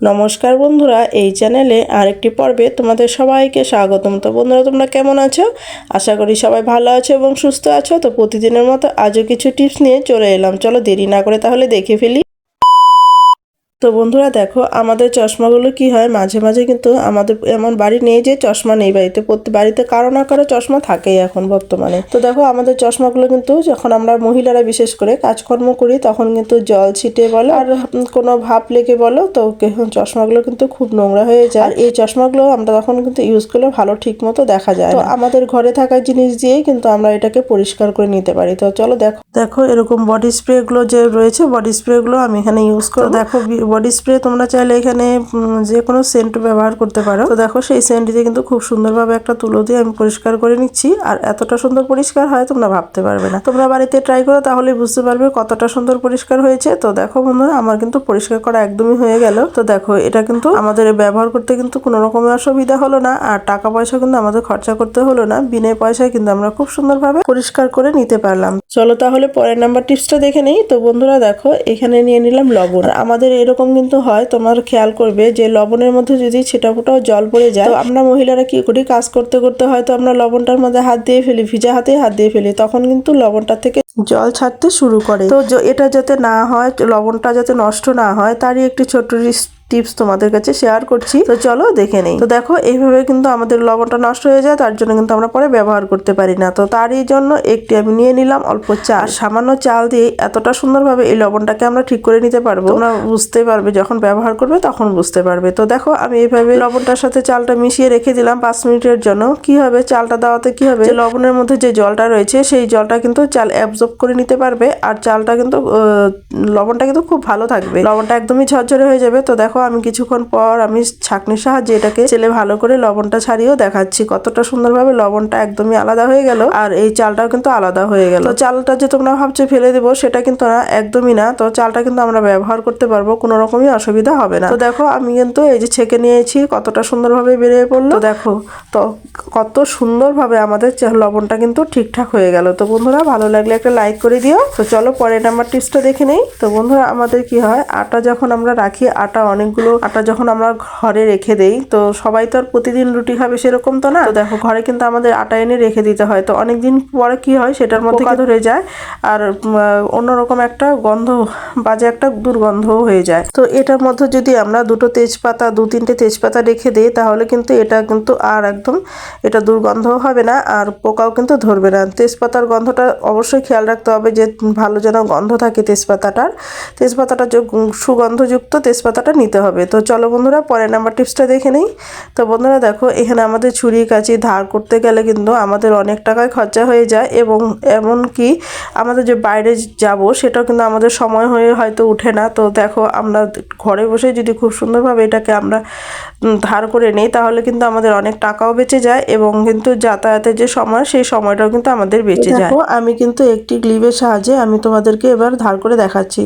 নমস্কার বন্ধুরা, এই চ্যানেলে আরেকটি পর্বে তোমাদের সবাইকে স্বাগতম। তো বন্ধুরা, তোমরা কেমন আছো? আশা করি সবাই ভালো আছো এবং সুস্থ আছো। তো প্রতিদিনের মতো আজও কিছু টিপস নিয়ে চলে এলাম। চলো দেরি না করে তাহলে দেখে ফেলি। তো বন্ধুরা দেখো, আমাদের চশমাগুলো কি হয়? মাঝে মাঝে কিন্তু আমাদের এমন বাড়ি নেই যে চশমা নেই বাড়িতে। প্রতি বাড়িতে কারও না কারও চশমা থাকেই এখন বর্তমানে। তো দেখো, আমাদের চশমাগুলো কিন্তু যখন আমরা মহিলারা বিশেষ করে কাজকর্ম করি, তখন কিন্তু জল ছিটে বলো আর কোনো ভাপ লেগে বলো, তো চশমাগুলো কিন্তু খুব নোংরা হয়ে যায়। আর এই চশমাগুলো আমরা তখন কিন্তু ইউজ করলে ভালো ঠিক মতো দেখা যায় আমাদের ঘরে থাকা জিনিস দিয়েই কিন্তু আমরা এটাকে পরিষ্কার করে নিতে পারি। তো চলো দেখো। দেখো, এরকম বডি স্প্রে গুলো যে রয়েছে বডি স্প্রে গুলো আমি এখানে ইউজ করে দেখো বডি স্প্রে তোমরা চাইলে এখানে যে কোনো সেন্ট ব্যবহার করতে পারো। তো দেখো সেই সেন্টটিতে কিন্তু খুব সুন্দরভাবে একটা তুলো দিয়ে আমি পরিষ্কার করে নিচ্ছি। আর এতটা সুন্দর পরিষ্কার হয় তোমরা ভাবতে পারবে না। তোমরা বাড়িতে ট্রাই করো তাহলে বুঝতে পারবে কতটা সুন্দর পরিষ্কার হয়েছে। তো দেখো বন্ধুরা, আমার কিন্তু পরিষ্কার করা একদমই হয়ে গেল। তো দেখো, এটা কিন্তু আমাদের ব্যবহার করতে কিন্তু কোনো রকমের অসুবিধা হলো না। আর টাকা পয়সা কিন্তু আমাদের খরচা করতে হলো না। বিনা পয়সায় কিন্তু আমরা খুব সুন্দরভাবে পরিষ্কার করে নিতে পারলাম। চলো তাহলে পরের নাম্বার টিপসটা দেখে নেই। তো বন্ধুরা, দেখো, এখানে নিয়ে নিলাম লবণ। আমাদের এরকম কিন্তু হয়, তোমার খেয়াল করবে যে লবণের মধ্যে যদি ছেটা ফোটাও জল পড়ে যায় আমরা মহিলারা কি করি? কাজ করতে করতে হয়তো আমরা লবণটার মধ্যে হাত দিয়ে ফেলি, ভিজা হাতে হাত দিয়ে ফেলি, তখন কিন্তু লবণটা থেকে জল ছাড়তে শুরু করে। তো এটা যাতে না হয়, লবণটা যাতে নষ্ট না হয়, তারই একটি ছোট্ট টিপস তোমাদের কাছে শেয়ার করছি। তো চলো দেখে নেই। তো দেখো, এইভাবে কিন্তু আমাদের লবণটা নষ্ট হয়ে যায়, তার জন্য কিন্তু আমরা পরে ব্যবহার করতে পারি না। তো তারই জন্য একটি আমি নিয়ে নিলাম অল্প চাল সামান্য চাল দিয়ে এতটা সুন্দরভাবে এই লবণটাকে আমরা ঠিক করে নিতে পারব। তোমরা বুঝতে পারবে, যখন ব্যবহার করবে তখন বুঝতে পারবে। তো দেখো, আমি এইভাবে লবণটার সাথে চালটা মিশিয়ে রেখে দিলাম পাঁচ মিনিটের জন্য। কি হবে? চালটা দেওয়াতে কি হবে? লবণের মধ্যে যে জলটা রয়েছে, সেই জলটা কিন্তু চাল অ্যাবজর্ব করে নিতে পারবে। আর চালটা কিন্তু লবণটা কিন্তু খুব ভালো থাকবে। লবণটা একদমই ঝরঝরে হয়ে যাবে। তো দেখো আমি কিছুক্ষণ পর আমি ছাঁকনির সাহায্যে এটাকে চেলে ভালো করে লবণটা ছাড়িয়েও দেখাচ্ছি। কতটা সুন্দরভাবে লবণটা একদমই আলাদা হয়ে গেল আর এই চালটাও কিন্তু আলাদা হয়ে গেল। তো চালটা যে তোমরা ভাবছ ফেলে দেবো, সেটা কিন্তু না, একদমই না। তো চালটা কিন্তু আমরা ব্যবহার করতে পারব, কোনো রকমই অসুবিধা হবে না। তো দেখো, আমি কিন্তু এই যে ছেঁকে নিয়েছি, কতটা সুন্দরভাবে বেরিয়ে পড়ল। দেখো, তো কত সুন্দরভাবে আমাদের লবণটা কিন্তু ঠিকঠাক হয়ে গেল। তো বন্ধুরা, ভালো লাগলে একটা লাইক করে দিও। তো চলো, পরের নাম্বার টিপসটা দেখে নেই। তো বন্ধুরা, আমাদের কি হয়, আটা যখন আমরা রাখি, আটা অনেকগুলো আটা যখন আমরা ঘরে রেখে দেই তো সবাই তো আর প্রতিদিন রুটি খাবে সেরকম তো না। তো দেখো ঘরে কিন্তু আমাদের আটা এনে রেখে দিতে হয়। তো অনেকদিন পরে কি হয় সেটার মধ্যে ধরে যায়। আর অন্যরকম একটা গন্ধ বাজে একটা দুর্গন্ধ হয়ে যায়। তো এটার মধ্যে যদি আমরা দুটো তেজপাতা দু তিনটে তেজপাতা রেখে দিই তাহলে কিন্তু এটা কিন্তু আর একদম এটা দুর্গন্ধ হবে না আর পোকাও কিন্তু ধরবে না। তেজপাতার গন্ধটা অবশ্যই খেয়াল রাখতে হবে যে ভালো যেন গন্ধ থাকে তেজপাতাটার। তেজপাতাটা সুগন্ধযুক্ত তেজপাতাটা নিতে হবে। তো চলো বন্ধুরা, পরের নাম্বার টিপসটা দেখে নেই। তো বন্ধুরা দেখো, এখানে আমাদের ছুরি, কাঁচি ধার করতে গেলে কিন্তু আমাদের অনেক টাকায় খরচা হয়ে যায় এবং এমন কি আমাদের যে বাইরে যাব, সেটাও কিন্তু আমাদের সময় হয়ে হয়তো উঠে না। তো দেখো, আমরা ঘরে বসে যদি খুব সুন্দরভাবে এটাকে আমরা ধার করে নিই, তাহলে কিন্তু আমাদের অনেক টাকাও বেঁচে যায় এবং কিন্তু যাতায়াতের যে সময়, সেই সময়টাও কিন্তু আমাদের বেঁচে যায়। আমি কিন্তু একটি গ্লিভের সাহায্যে আমি তোমাদেরকে এবার ধার করে দেখাচ্ছি।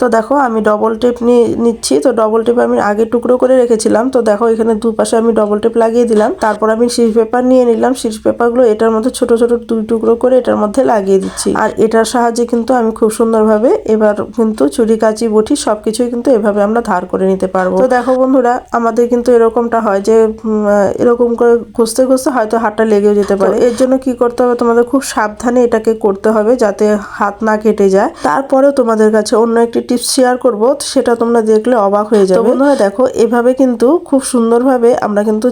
তো দেখো, আমি ডবল টেপ নিয়ে নিচ্ছি। তো ডবল আমি আগে টুকরো করে রেখেছিলাম। তো দেখো এখানে দুপাশে আমি ডবল টেপ লাগিয়ে দিলাম। তারপর আমি শিশ পেপার নিয়ে নিলাম। শিশ পেপারগুলো এটার মধ্যে ছোট ছোট দুই টুকরো করে এটার মধ্যে লাগিয়ে দিচ্ছি। আর এটার সাহায্যে কিন্তু আমি খুব সুন্দরভাবে এবার কিন্তু ছুরি কাঁচি বটি সবকিছুই কিন্তু এভাবে আমরা ধার করে নিতে পারব। তো দেখো বন্ধুরা আমাদের কিন্তু এরকমটা হয় যে এরকম করে ঘষতে ঘষতে হয়তো হাতটা লেগেও যেতে পারে। এর জন্য কি করতে হবে? তোমাদের খুব সাবধানে এটাকে করতে হবে যাতে হাত না কেটে যায়। তারপরেও তোমাদের কাছে অন্য একটি টিপস শেয়ার করব। সেটা তোমরা দেখলে অবাক হয়ে যাবে। বন্ধুরা দেখো এভাবে কিন্তু খুব সুন্দরভাবে আমরা কিন্তু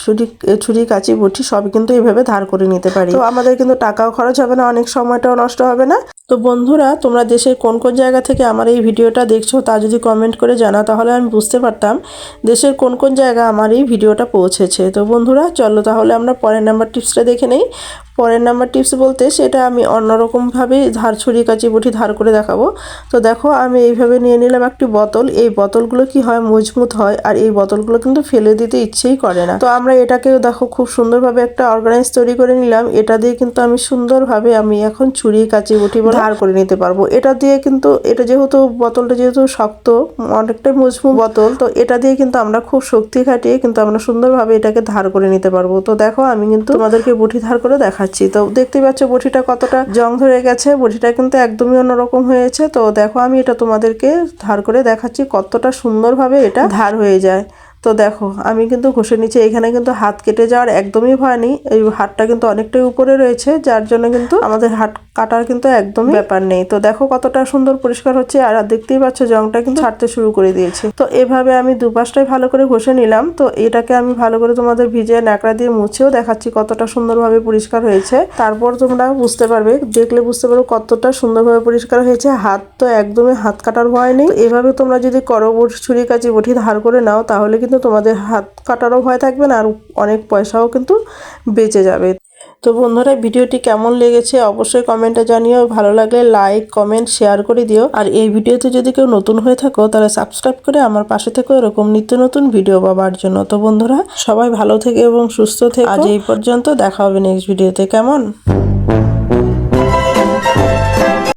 ছুরি ছুরি কাঁচি বটি সব কিন্তু এভাবে ধার করে নিতে পারি। তো আমাদের কিন্তু টাকাও খরচ হবে না অনেক সময়টাও নষ্ট হবে না। তো বন্ধুরা তোমরা দেশের কোন কোন জায়গা থেকে আমার এই ভিডিওটা দেখছ তা যদি কমেন্ট করে জানা তাহলে আমি বুঝতে পারতাম দেশের কোন কোন জায়গা আমার এই ভিডিওটা পৌঁছেছে। তো বন্ধুরা চলো তাহলে আমরা পরের নাম্বার টিপসটা দেখে নেই। পরের নাম্বার টিপস বলতে সেটা আমি অন্যরকমভাবে ধার ছুরি কাচি বুটি ধার করে দেখাবো। তো দেখো, আমি এইভাবে নিয়ে নিলাম একটি বোতল। এই বোতলগুলো কি হয়? মজবুত হয় আর এই বোতলগুলো কিন্তু ফেলে দিতে ইচ্ছেই করে না। তো আমরা এটাকেও দেখো, খুব সুন্দরভাবে একটা অর্গানাইজ তৈরি করে নিলাম। এটা দিয়ে কিন্তু আমি সুন্দরভাবে আমি এখন ছুরি কাচি বুটি ধার করে নিতে পারব। এটা দিয়ে কিন্তু, এটা যেহেতু বোতলটা যেহেতু শক্ত, অনেকটাই মজবুত বোতল, তো এটা দিয়ে কিন্তু আমরা খুব শক্তি খাটিয়ে কিন্তু আমরা সুন্দরভাবে এটাকে ধার করে নিতে পারব। তো দেখো, আমি কিন্তু তোমাদেরকে বটি ধার করে দেখাচ্ছি। তো দেখতে পাচ্ছ বটিটা কতটা জং ধরে গেছে। বটিটা কিন্তু একদমই অন্যরকম হয়েছে। তো দেখো আমি এটা তোমাদেরকে ধার করে দেখাচ্ছি কতটা সুন্দরভাবে এটা ধার হয়ে যায়। তো দেখো, আমি কিন্তু ঘষে নিচে এখানে কিন্তু হাত কেটে যাওয়ার একদমই ভয় নেই। এই হাতটা কিন্তু অনেকটাই উপরে রয়েছে, যার জন্য কিন্তু আমাদের হাত কাটার কিন্তু একদমই ব্যাপার নেই। তো দেখো কতটা সুন্দর পরিষ্কার হচ্ছে, আর দেখতেই পাচ্ছ জংটা কিন্তু ছাড়তে শুরু করে দিয়েছে। তো এভাবে আমি দুপাশটাই ভালো করে ঘষে নিলাম। তো এটাকে আমি ভালো করে তোমাদের ভিজে ন্যাকড়া দিয়ে মুছেও দেখাচ্ছি কতটা সুন্দরভাবে পরিষ্কার হয়েছে। তারপর তোমরা বুঝতে পারবে, দেখলে বুঝতে পারবে কতটা সুন্দরভাবে পরিষ্কার হয়েছে। হাত তো একদমই হাত কাটার ভয় নেই। এভাবে তোমরা যদি করো ছুরি কাচি বটি ধার করে নাও, তাহলে কিন্তু তোমাদের হাত কাটারও ভয় থাকবে না আর অনেক পয়সাও কিন্তু বেঁচে যাবে। তো বন্ধুরা ভিডিওটি কেমন লেগেছে অবশ্যই কমেন্টে জানিও। ভালো লাগলে লাইক কমেন্ট শেয়ার করে দিও। আর এই ভিডিওতে যদি কেউ নতুন হয়ে থাকো তাহলে সাবস্ক্রাইব করে আমার পাশে থেকে এরকম নিত্য নতুন ভিডিও পাবার জন্য। তো বন্ধুরা সবাই ভালো থেকে এবং সুস্থ থেকে। আজ এই পর্যন্ত দেখা হবে নেক্সট ভিডিওতে কেমন?